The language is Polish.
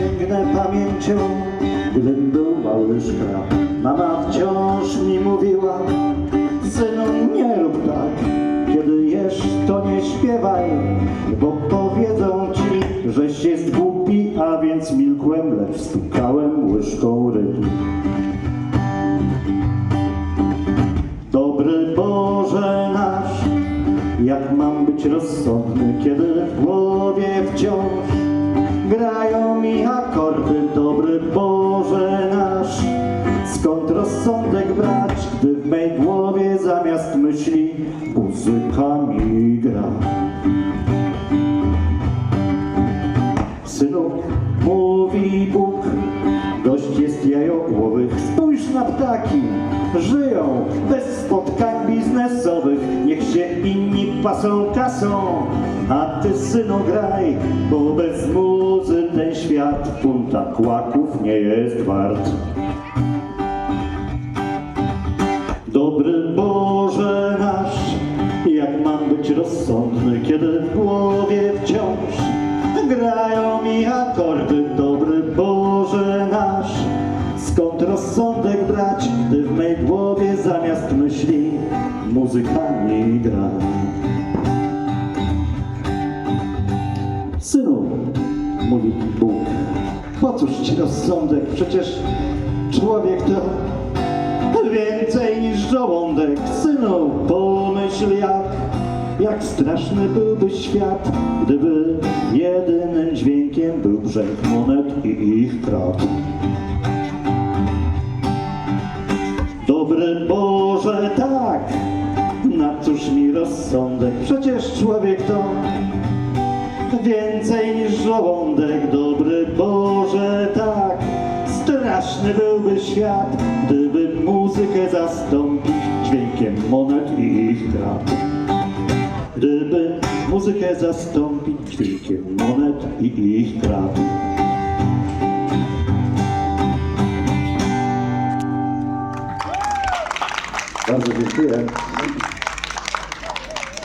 sięgnę pamięcią, gdym był małyszka. Mama wciąż mi mówiła, synu nie rób tak, kiedy jesz to nie śpiewaj, bo powiedzą ci, żeś jest głupi, a więc milkłem, lecz stukałem łyżką rytm. Dobry Boże nasz, jak mam być rozsądny, kiedy w głowie wciąż grają mi akordy. Dobry Boże nasz, skąd rozsądek brać, gdy w mej głowie zamiast myśli muzyka mi gra. Synu, mówi Bóg, dość jest jajogłowych. Spójrz na ptaki, żyją bez spotkań biznesowych. Niech się inni pasą kasą, a ty synu graj, bo bez muzy ten świat punta kłaków nie jest wart. Dobry Boże nasz, jak mam być rozsądny, kiedy w głowie wciąż grają mi akordy. Dobry Boże nasz, skąd rozsądek brać, gdy w mej głowie zamiast myśli muzyka mi gra. Po cóż ci rozsądek, przecież człowiek to więcej niż żołądek. Synu, pomyśl jak, jak straszny byłby świat, gdyby jedynym dźwiękiem był brzęk monet i ich krat. Dobry Boże, tak, na cóż mi rozsądek, przecież człowiek to więcej niż żołądek. Dobry Boże, tak, straszny byłby świat, gdyby muzykę zastąpić dźwiękiem monet i ich krat. Gdyby muzykę zastąpić dźwiękiem monet i ich krat. Bardzo dziękuję.